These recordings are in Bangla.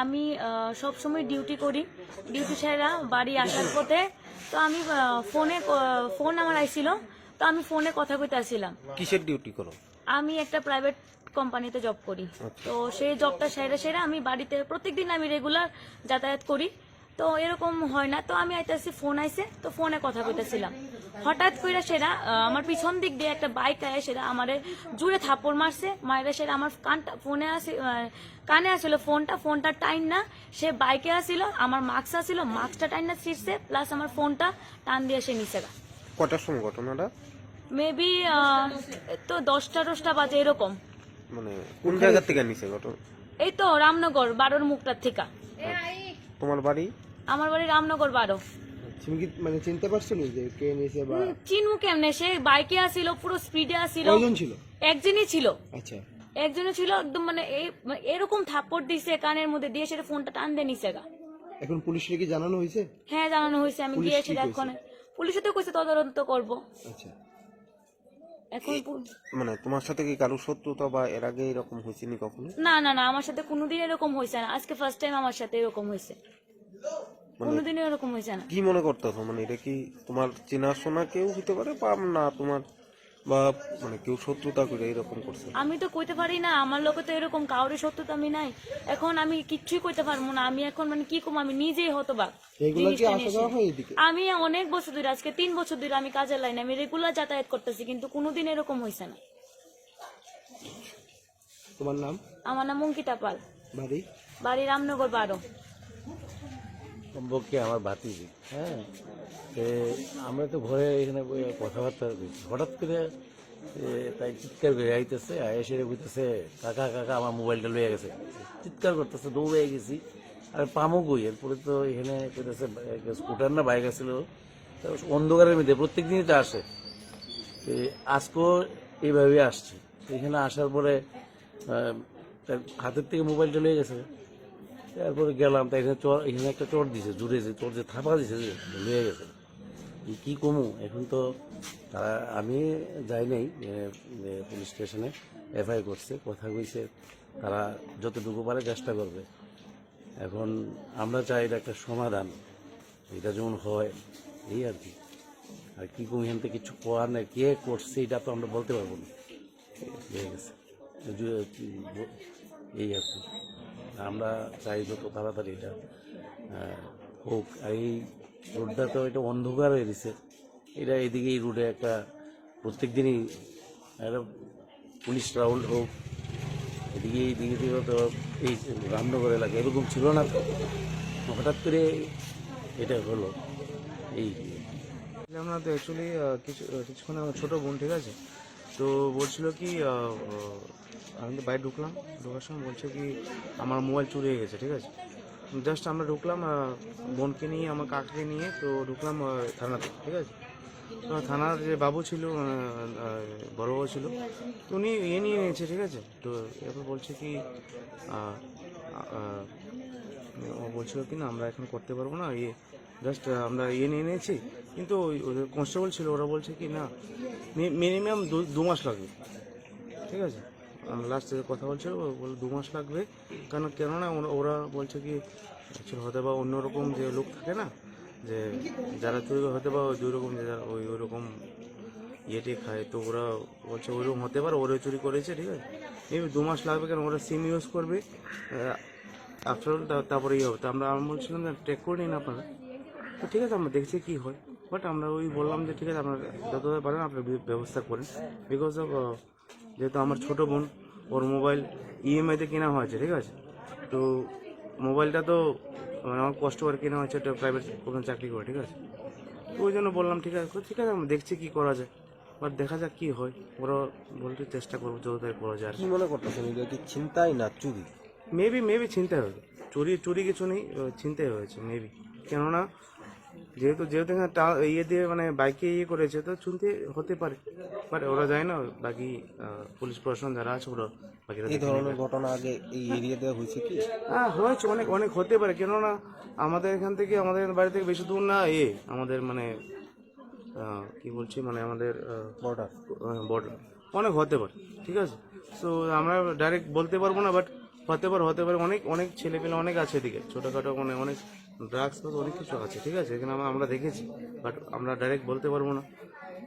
আমি সবসময় ডিউটি করি। ডিউটি সেরা বাড়ি আসার পথে তো আমি ফোনে ফোন আমার আইছিল তো আমি ফোনে কথা কইতে আসছিলাম কিসের ডিউটি করো? আমি একটা প্রাইভেট কোম্পানিতে জব করি। তো সেই জবটা সেরে সেরে আমি বাড়িতে প্রত্যেকদিন আমি রেগুলার যাতায়াত করি। তো এরকম হয় না। তো আমি আইতেছি ফোন আইছে তো ফোনে কথা কইতেছিলাম। হঠাৎ কইরা সেরা আমার পিছন দিক দিয়ে একটা বাইক আয় সেরা আমারে জুড়ে থাপ্পড় মারছে। মায়েরা সেরা আমার কানটা ফোনে আসে কানে আসছিল ফোনটা ফোনটা টাইন না। সে বাইকে আসিল আমার মাস্ক আসিল মাস্কটা টাইন না ছিঁড়ছে প্লাস আমার ফোনটা টান দিয়ে সে নিচে গা। কটার সময় ঘটনাটা? মেবি তো দশটা দশটা বাজে এরকম। মানে কোন জায়গা থেকে নিছে ঘটনা? এই তো রামনগর বারোর মুখটার থেকে। তোমার বাড়ি? আমার বাড়ি রামনগর বারো। তুমি কি মানে চিনতে পারছ নি যে কে নিয়েছে বা চিনমু কেমনে? সে বাইকে আসিল পুরো স্পিডে আসিল। কয়জন ছিল? একজনই ছিল। আচ্ছা। একজনই ছিল একদম মানে এই মানে এরকম থাপ্পড় দিছে কানের মধ্যে দিয়ে সেটা ফোনটা টান দিয়ে নিছে গা। এখন পুলিশের কি জানানো হয়েছে? হ্যাঁ জানানো হয়েছে আমি পুলিশ গিয়েছি এখন পুলিশে তো কইছে তদন্ত করব। আচ্ছা। এখন মানে তোমার সাথে কি কারও শত্রুতা বা এর আগে এরকম হয়েছে নি কখনো? না না না আমার সাথে কোনোদিন এরকম হয়েছে না। আজকে ফার্স্ট টাইম আমার সাথে এরকম হয়েছে। কোনোদিন এরকম হয়েছে না। কি মনে করতেছো? মানে এটা কি তোমার চেনাশোনা কেউ হতে পারে বা না তোমার বা মানে কেউ শত্রুতা করে এরকম করছে? আমি তো কইতে পারি না আমার লোকে তো এরকম কাউরে সত্য তো আমি নাই। এখন আমি কিচ্ছুই কইতে পারব না আমি এখন মানে কি কম আমি নিজেই হতবাক। এগুলো কি জিনিসটা আসা নিয়ে যাওয়া এসে। হয় এদিকে? আমি অনেক বছর ধরে আজকে তিন বছর ধরে আমি কাজের লাইনে আমি রেগুলার যাতায়াত করতেছি কিন্তু কোনোদিন এরকম হয়েছে না। তোমার নাম? আমার নাম অঙ্কিতা পাল। বাড়ি? বাড়ি রামনগর বারো। সম্পর্কে আমার ভাতিজি হ্যাঁ? আমরা তো ঘরে এখানে কথাবার্তা হঠাৎ করে তাই চিৎকার করে আইতেছে আয়েসে বুঝতেছে কাকা কাকা, আমার মোবাইলটা লয়ে গেছে। চিৎকার করতেছে দৌড়ে গেছি। আর পামও গই এরপরে তো এখানে কইতেছে স্কুটার না বাইক আছিল? তো অন্ধকারের মধ্যে প্রত্যেক দিনই তো আসে। আজকেও এইভাবে আসছে। এখানে আসার পরে তার হাতের থেকে মোবাইলটা লয়ে গেছে। তারপরে গেলাম তাই এখানে চর এখানে একটা চর দিছে, জুড়ে যে চর যে থাপা দিছে যে, লয়ে গেছে। কি কমু? এখন তো তারা, আমি যাই নাই পুলিশ স্টেশনে এফআই করছে, কথা কইছে, তারা যতটুকু পারে চেষ্টা করবে। এখন আমরা চাই এটা একটা সমাধান, এটা যেমন হয়, এই আর কি। আর কি কম, এখান থেকে কিছু করার নেই, কে করছে এটা তো আমরা বলতে পারব না। গেছে যে- এই আর কি। আমরা চাই যত তাড়াতাড়ি এটা হোক। আর এই রোডটা তো এটা অন্ধকার হয়ে দিছে এটা এদিকে এই রোডে একটা প্রত্যেক দিনই একটা পুলিশ রাউন্ড হোক, এদিকে এইদিকে থেকে তো এই রামনগর এলাকা এরকম ছিল না তো। হঠাৎ করে এটা হলো। এই আমরা তো অ্যাকচুয়ালি কিছু কিছুক্ষণ আমার ছোটো বোন, ঠিক আছে? তো বলছিল কি আমি বাইরে ঢুকলাম। ঢোকার সময় বলছে কি আমার মোবাইল চুরি হয়ে গেছে ঠিক আছে? জাস্ট আমরা ঢুকলাম বোনকে নিয়ে আমার কাকাকে নিয়ে তো ঢুকলাম থানাতে ঠিক আছে? তো থানার যে বাবু ছিল আহ, আহ, বড় বাবু ছিল তো উনি ইয়ে নিয়ে নিয়েছে ঠিক আছে? তো এরপর বলছে কি ও বলছিল কি না আমরা এখন করতে পারব না ইয়ে জাস্ট আমরা ইয়ে নিয়ে নিয়েছি, কিন্তু ওই কনস্টেবল ছিল, ওরা বলছে কি, না মিনিমাম দু মাস লাগবে। ঠিক আছে? লাস্টে কথা বলছিল ও বলে দু মাস লাগবে। কারণ কেননা ওরা- বলছে কি হতে হয়তো বা অন্যরকম যে লোক থাকে না, যে যারা চুরি হতে বা ওই রকম যে যারা, ওই ওই রকম ইয়েটি খায়, তো ওরা বলছে ওইরকম হতে পারে ওরা চুরি করেছে, ঠিক আছে? এই দু মাস লাগবে কেন? ওরা সিম ইউজ করবে আফটার তারপরে ইয়ে হবে। তো আমরা আমি বলছিলাম টেক করে নিন আপনারা। তো ঠিক আছে আমরা দেখছি কি হয়। বাট আমরা ওই বললাম যে ঠিক আছে আপনারা যতটা পারেন আপনার ব্যবস্থা করেন। বিকজ অফ যেহেতু আমার ছোট বোন ওর মোবাইল ইএমআইতে কেনা হয়েছে ঠিক আছে? তো মোবাইলটা তো মানে আমার কষ্ট করে কেনা হয়েছে একটা প্রাইভেট কোনো চাকরি করে ঠিক আছে? তো ওই জন্য বললাম ঠিক আছে ঠিক আছে আমরা দেখছি কী করা যায়। বাট দেখা যাক কী হয়। ওরা বলতে চেষ্টা করব যতটাই করা যায় আর কি। মনে করতেছো এটা কি চিন্তাই না চুরি? মেবি মেবি চিন্তাই হয়েছে চুরি চুরি কিছু নেই চিন্তাই হয়েছে মেবি কেননা যেহেতু যেহেতু ইয়ে দিয়ে মানে বাইকে ইয়ে করেছে তো চুনতে হতে পারে। বাট ওরা যায় না বাকি পুলিশ প্রশাসন যারা আছে ওরা বাকিরা এই ধরনের ঘটনা আগে এই এরিয়াতে হয়েছে কি? হ্যাঁ হয়েছে অনেক অনেক হতে পারে। কেননা আমাদের এখান থেকে আমাদের বাড়ি থেকে বেশি দূর না এ আমাদের মানে কি বলছি মানে আমাদের বর্ডার বর্ডার অনেক হতে পারে ঠিক আছে? সো আমরা ডাইরেক্ট বলতে পারব না বাট হতে পারে হতে পারে। অনেক অনেক ছেলে পেলে অনেক আছে এদিকে ছোটোখাটো মানে অনেক ড্রাগস অনেক কিছু আছে, ঠিক আছে? এখানে আমরা- দেখেছি বাট আমরা ডাইরেক্ট বলতে পারব না।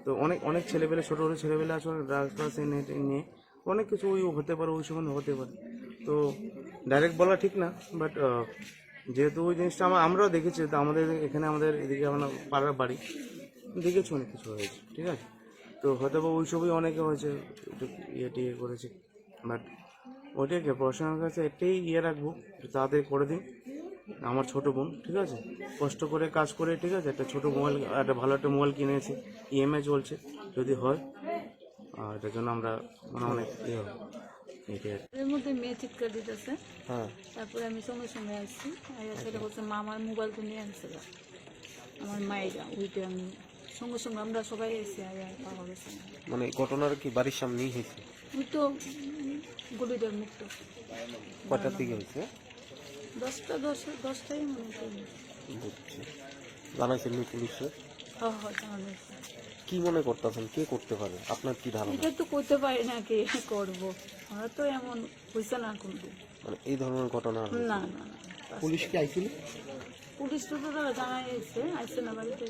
তো অনেক অনেক ছেলেপেলে, ছোটো ছোটো ছেলেপেলে আছে, অনেক ড্রাগস এনে নিয়ে, অনেক কিছু ওই হতে পারে, ওই সময় হতে পারে। তো ডাইরেক্ট বলা ঠিক না বাট যেহেতু ওই জিনিসটা আমরা, আমরাও দেখেছি, তো আমাদের এখানে আমাদের এদিকে আমরা পাড়ার বাড়ি, দেখেছি অনেক কিছু হয়েছে, ঠিক আছে? তো হয়তো বা ওই সবই অনেকে হয়েছে ইয়ে টিয়ে করেছে বাট ওইটাকে পড়াশোনার কাছে একটাই ইয়ে রাখব তাড়াতাড়ি করে দিন আমার ছোট বোন ঠিক আছে? কষ্ট করে কাজ করে ঠিক আছে? একটা ছোট মোবাইল একটা ভালো একটা মোবাইল কিনেছি। ইএমআই চলছে যদি হয়। আর এটার জন্য আমরা মানে অনেক ইয়ে হবে। এর মধ্যে মেয়ে চিৎকার দিতেছে। হ্যাঁ। তারপরে আমি সঙ্গে সঙ্গে আসছি। আর সেটা বলছে মা আমার মোবাইল তো নিয়ে আনছে গা। আমার মায়েরা ওইটা আমি সঙ্গে সঙ্গে আমরা সবাই এসে আর আর পাওয়া গেছে। মানে ঘটনার কি বাড়ির সামনেই হয়েছে? ওই তো গলিদের মুক্ত কটার দিকে হয়েছে? দশটা দশ দশটাই মনে করি। বুঝছি। জানাইছেন পুলিশে? হ্যাঁ হ্যাঁ কি মনে করতেছেন? কে করতে পারে? আপনার কি ধারণা? এটা তো করতে পারি না কে করব। আমরা তো এমন হয়েছে না কোনদিন। মানে এই ধরনের ঘটনা না না পুলিশ কি আইছিল? পুলিশ তো তো তারা জানাই এসে আসছে না বাড়িতে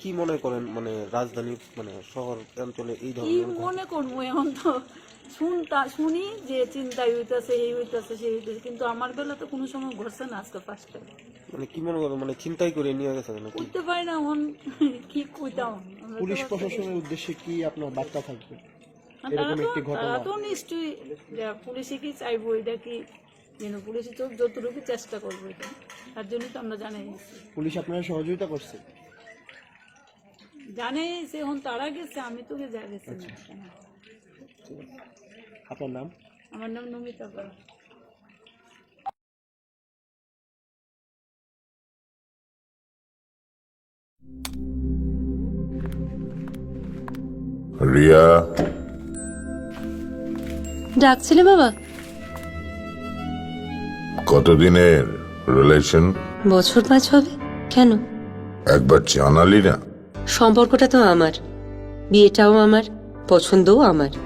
কি মনে করেন? মানে রাজধানী মানে শহর অঞ্চলে এই ধরনের মনে করব এখন তো? শুনতা শুনি যে চিন্তাই হইতাছে এই হইতাছে সেই হইতাছে কিন্তু আমার বেলা তো কোনো সময় ঘটছে না আজকে ফার্স্ট টাইম মানে কি মনে করেন মানে চিন্তাই করে নিয়ে গেছে করতে পারি না এখন কি কইতাম? পুলিশ প্রশাসনের উদ্দেশ্যে কি আপনার বার্তা থাকবে? এরকম একটি ঘটনা। তারা তো নিশ্চয়ই পুলিশে কি চাইব এটা কি? যেন পুলিশে তো যতটুকু চেষ্টা করব এটা। তার জন্যই তো আমরা জানাই পুলিশ আপনারা সহযোগিতা করছে? জানাই সে এখন তারা গেছে আমি তো যা গেছি না। আপনার নাম? আমার নাম নমিতা রিয়া? ডাকছিলে বাবা? কতদিনের রিলেশন বছর পাঁচ হবে। কেন? একবার জানালি না? সম্পর্কটা তো আমার। বিয়েটাও আমার পছন্দও আমার।